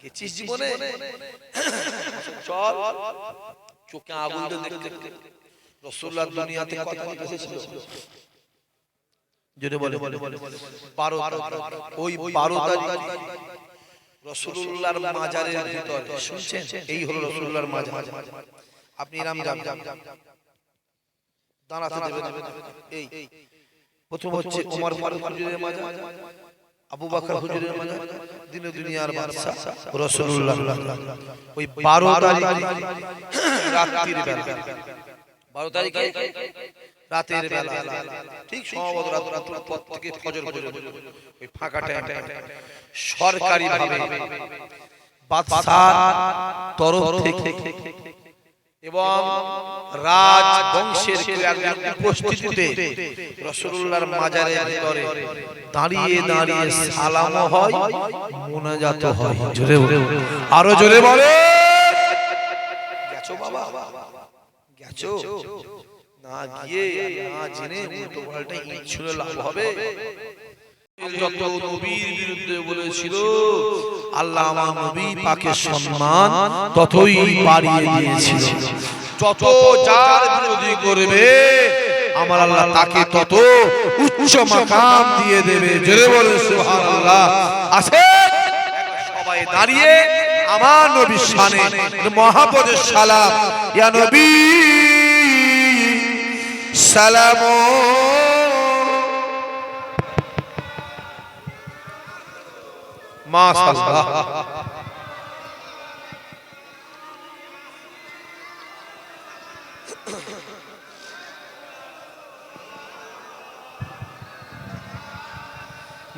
গেছিস জীবনে? চল। চোখে আগুন দেখতে দেখতে। রসুল্লাহ দুনিয়াতে কথা এসেছিল যদি বলে বারো ওই বারো তারিখ। রসুল্লাহর মাজারের ভিতরে। শুনছেন? এই হলো রসুল্লাহর মাজার। আপনি দাঁড়াতে দেবেন এই। প্রথম হচ্ছে উমর ফারুক। মাজার। আবু বকর হুজুরের মাজার দিন দুনিয়ার বাদশা রাসূলুল্লাহ। ওই 12 তারিখ রাত্রির বেলা। 12 তারিখে রাতের বেলা। ঠিক সম্ভবত রাত রাত পর থেকে ফজর পর্যন্ত। ওই ফাঁকা টাইম সরকারি ভাবে বাদশার তরফ থেকে। এবং রাজ বংশের কেউ একজন উপস্থিতিতে রসুল্লাহর মাজারের ভিতরে দাঁড়িয়ে দাঁড়িয়ে সালাম হয় মোনাজাত হয়। জোরে আরও জোরে বলে গেছো বাবা। গেছো। না গিয়ে না জেনে উল্টো পাল্টা ইট লাভ হবে। যত নবীর বিরুদ্ধে বলেছিল আল্লাহ আমার নবী পাকে সম্মান ততই বাড়িয়ে দিয়েছিল। যত যার বিরোধী করবে আমার আল্লাহ তাকে তত উচ্চ মাকাম দিয়ে দেবে। জোরে বলে সুবহানাল্লাহ। আছে সবাই দাঁড়িয়ে আমার নবীর শানে মহাপদের সালাম। ইয়া নবী সালাম। মাশাআল্লাহ।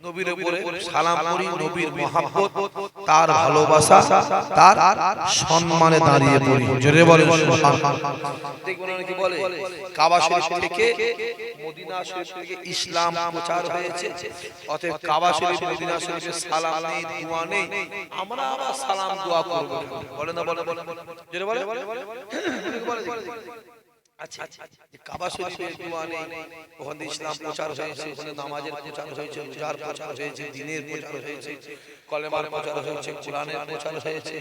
নবীর উপরে সালাম করি নবীর মহাব্বত তার ভালোবাসা তার সম্মানে দাঁড়িয়ে পড়ি। জোরে বলে দেখবেন অনেকে বলে কাবা শরীফ থেকে মদিনা শরীফ থেকে ইসলাম প্রচার হয়েছে। অতএব কাবা শরীফ মদিনা শরীফে সালাম নেই দোয়া নেই। আমরা আবার সালাম দোয়া করব। বলে না বলে বলে জোরে বলে বলে আচ্ছা যে কাবা শরীফের দোয়া ওখানে ইসলাম প্রচার হয়েছে ওখানে নামাজের প্রচার হয়েছে রোজার প্রচার হয়েছে দিনের প্রচার হয়েছে কলেমার প্রচার হয়েছে কোরআনের প্রচার হয়েছে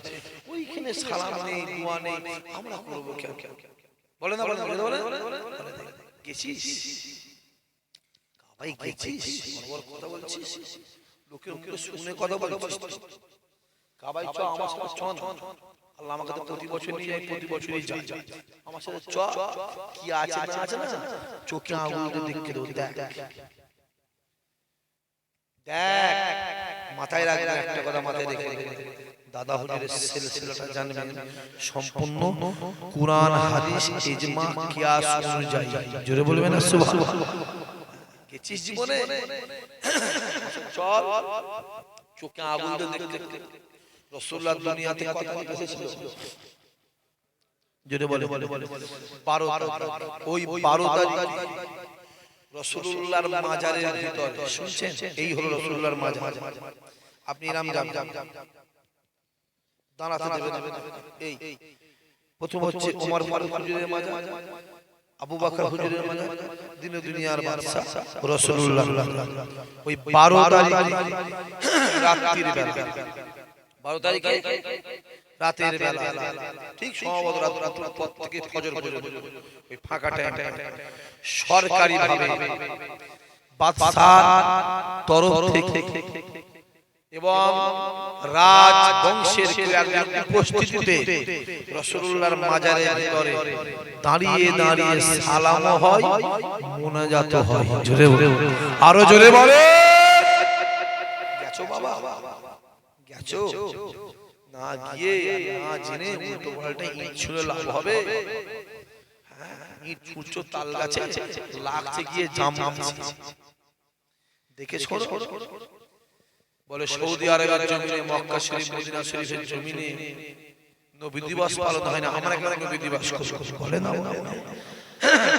ওইখানে সালাম নেই দোয়া নেই আমরা করব কেন বলে না বলে না বলে বলে বলে গেছিস কাবাই গেছিস বড় বড় কথা বলছিস লোকের শুনে কথা বলছিস কাবাই চ আমার সাথে চন আল্লাহ আমাকে তো প্রতি বছর নিয়ে যায় প্রতি বছরই যাই। আমার সাথে চ কি আছে না আছে না? চোখে আঙুল দিয়ে দেখতে দেবো দেখ। দেখ। মাথায় রাখবে একটা কথা মাথায় রেখে দাদা হুজুরের সিলসিলাটা জানবেন। সম্পূর্ণ কুরআন হাদিস ইজমা কিয়াস অনুযায়ী জোরে বলবেন না? সুবহানাল্লাহ। গেছিস জীবনে? চল। চোখে আগুন দেখতে। দেখতে। রসুল্লাহ দুনিয়াতে কথা এসেছিল? যদি বলে বারো ওই বারো তারিখ রসুল্লাহর মাজারের ভিতরে। শুনছেন? এই হলো রসুল্লাহর মাজার। আপনি রাম রাম দাঁড়াতে দেবেন এই। প্রথম হচ্ছে উমর ফারুক হুজুরের মাজার। আবু বকর হুজুরের মাজার। দিন দুনিয়ার বাদশা রাসূলুল্লাহ ওই 12 তারিখ। রাত্রির বেলা। বারো তারিখে রাতের বেলা। ঠিক সম্ভবত রাত রাত পর থেকে ফজর পর্যন্ত। ওই ফাঁকা টাইম সরকারি ভাবে বাদশার তরফ থেকে এবং রাজ বংশের উপস্থিতিতে রসুল্লাহর মাজারের ভিতরে দাঁড়িয়ে দাঁড়িয়ে সালাম হয় মোনাজাত হয়। জোরে আরও জোরে বলে গেছো বাবা। গেছো না গিয়ে না জেনে উল্টো পাল্টা ইট লাভ হবে। ইট তাল গাছে লাগছে গিয়ে জাম দেখে ছোড়ো বলে সৌদি আরবের জমিনে, মক্কা শরীফ, মদিনা শরীফের জমিনে নবী দিবস পালন হয় না। আমরা কেন নবী দিবস বলে না।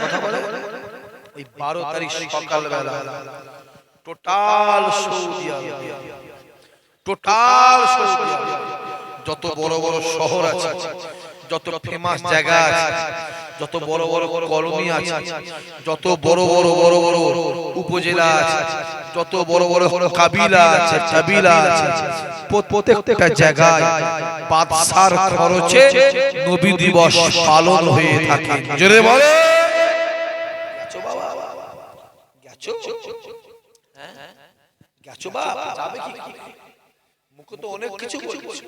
কথা বলে। ওই বারো তারিখ সকালবেলা, টোটাল সৌদি আরব। টোটাল যত বড় বড় শহর আছে যত ফেমাস জায়গা আছে যত বড় বড় কলোনি আছে যত বড় বড় বড় বড় উপজেলা আছে যত বড় বড় কাবিলা আছে কাবিলা আছে প্রত্যেকটা জায়গায় বাদশার খরচে নবী দিবস পালন হয়ে থাকে জোরে বলে গেছো বাবা গেছো হ্যাঁ গেছো বাবা যাবে কি মুখে তো অনেক কিছু বলছে।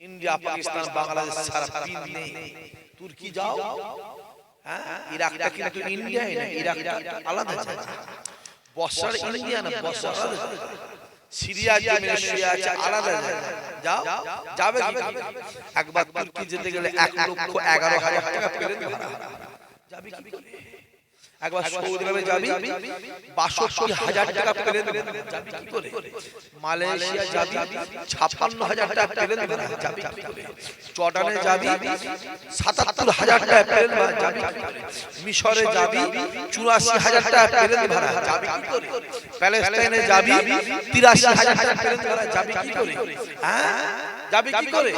ইন্ডিয়া পাকিস্তান বাংলাদেশ সারা তিন নেই। তুর্কি যাও। হ্যাঁ ইরাকটা কিন্তু ইন্ডিয়াই না ইরাকটা আলাদা জায়গা বর্ষার ইন্ডিয়া না বর্ষা আলাদা জায়গা। সিরিয়া জমিনে শুয়ে আছে আলাদা জায়গা যাও। যাবে একবার তুর্কি যেতে গেলে এক লক্ষ এগারো হাজার টাকা পেলেন। যাবে কি করে? একবার সৌদি আরবে যাবি বাষট্টি হাজার টাকা পেলেন যাবি কি করে মালয়েশিয়া যাবি ছাপ্পান্ন হাজার টাকা পেলেন যাবি কি করে জর্ডানে যাবি সাতাত্তর হাজার টাকা পেলেন যাবি কি করে মিশরে যাবি চুরাশি হাজার টাকা পেলেন ভাড়া যাবি কি করে প্যালেস্টাইনে যাবি তিরাশি হাজার টাকা পেলেন ভাড়া যাবি কি করে হ্যাঁ যাবি কি করে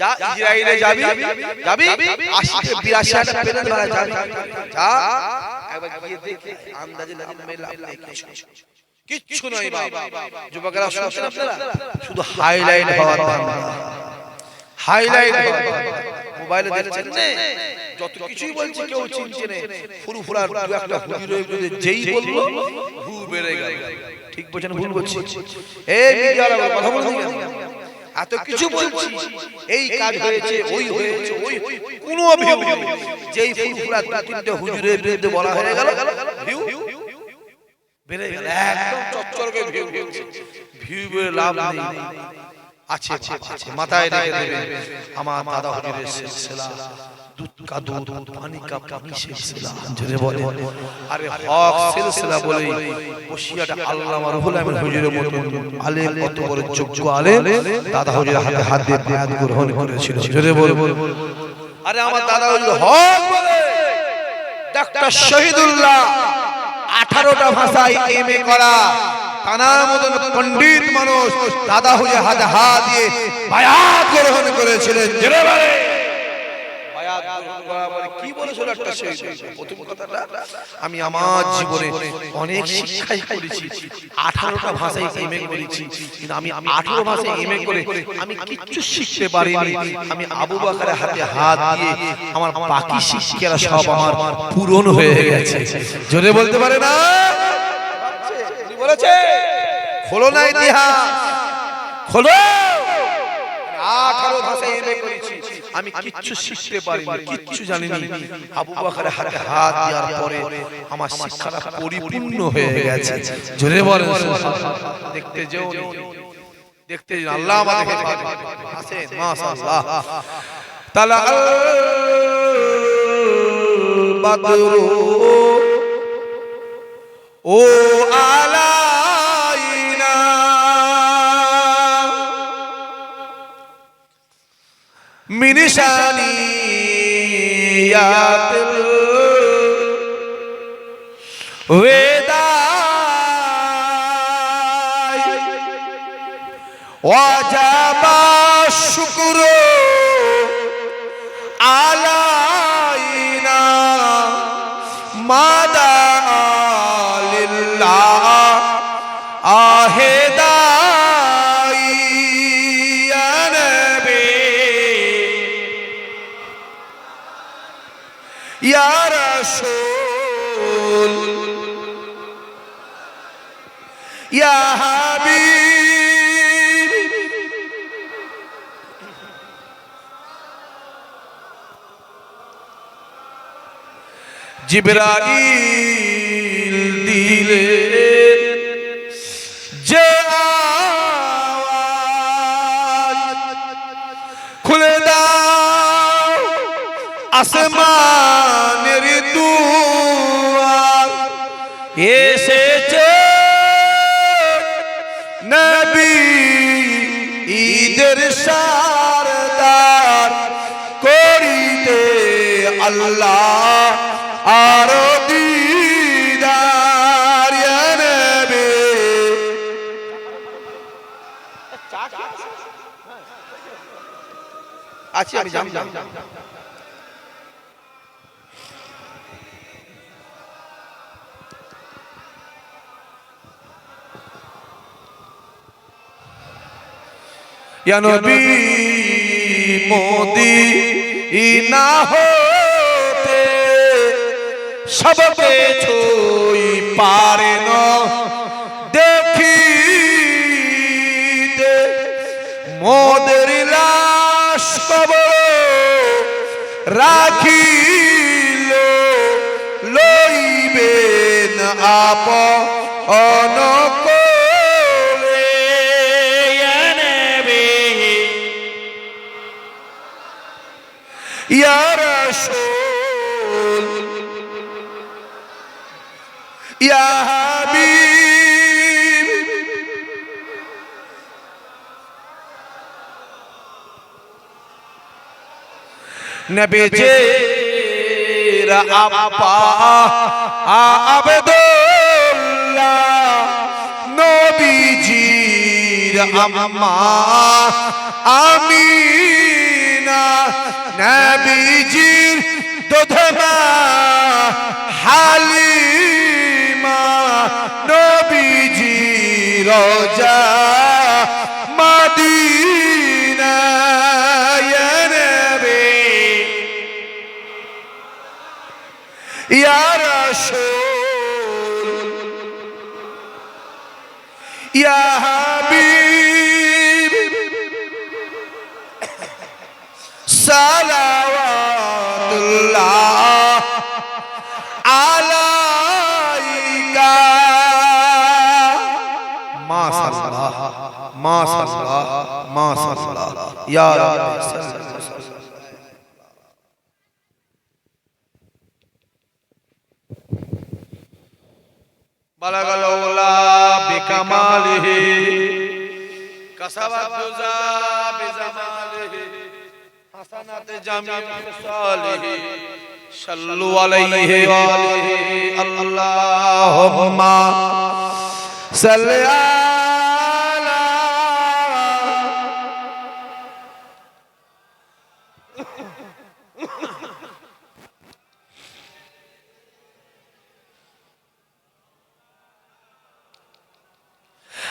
যা ইসরায়েলে যাবি যাবি আশি থেকে বিরাশি হাজার টাকা পেলেন ভাড়া যাবি যা একবার গিয়ে দেখে আন্দাজে কিচ্ছু নয় বাবা। যুবকেরা শুনছেন আপনারা? শুধু হাইলাইট হওয়ার হাইলাইট মোবাইলে দেখছেন যত কিছুই বলছে কেউ চিনছে না। ফুরফুরার দু একটা যেই বলল হু বেড়ে গেল। ঠিক বলছেন ভুল বলছি। এই মিডিয়ারা কথা বলছি এত কিছু বলছি এই কাজ হয়েছে ওই হয়েছে ওই কোনো অভিযোগ যেই ফুরফুরা দু তিনটে হুজুরের বিরুদ্ধে বলা হয়ে গেল। ভিউ বেড়ে গেল একদম চচ্চর করে ভিউ ভিউ বেড়ে লাভ নেই। আছে আছে আছে মাথায় রেখে দেবে। আমার দাদা হুজুরের সিলসিলা ডাক্তার ভাষায় করা তানার মতন পণ্ডিত মানুষ দাদা হুজুর হাতে হাত দিয়ে গ্রহণ করেছিলেন বলে গ্রহণ কি বলেছিল একটা শেষ প্রথম কথাটা আমি আমার জীবনে অনেক শিক্ষাই করেছি। আঠারোটা ভাষায় এম করেছি। কিন্তু আমি আঠারো ভাষায় করে আমি কিচ্ছু শিখতে পারিনি। আমি আবু বাকারের হাতে হাত দিয়ে আমার বাকি শিক্ষারা সব আমার পূরণ হয়ে গেছে। জোরে বলতে পারে না? বলেছে? খোলো না ইতিহাস। খোলো! আঠারো ভাষায় করেছি। আমি কিচ্ছু শিখতে পারিনি কিচ্ছু জানিনি। আবু বাকারের হাতে হাত দেওয়ার পরে আমার শিক্ষাটা পরিপূর্ণ হয়ে গেছে। জোরে বলেন দেখতে যেও দেখতে যেও। আল্লাহ আমাদেরকে হাসেন মাশাআল্লাহ। তালা আল বাদরু। ও আলাইনা من شانيات الوداع وجب الشكر রসুল। ইয়া হাবিব। জিবরাইল দিলে যে খুলে দাও আসমান আল্লাহ আরও দিদার নেবে। আচ্ছা আমি জানি নবী মোদি ইনা হো সবকে ছুই পারে না। দেখি মোদের লাশ কবর রাখিল লইবেন আপন। অনয় নবেজের আপা আবদুল্লাহ। নবীজির আম্মা। আমিনা। নবীজির দুধমা রসুল ইয়া হাবিব সালাওয়াতুল্লাহ আলাইকা। মাশাআল্লাহ মাশাআল্লাহ মাশাআল্লাহ। ইয়া রাব্বি কসাবাত গুজা বিজামালে হাসানাতে জামি সালে আল্লাহুম্মা সাল্লি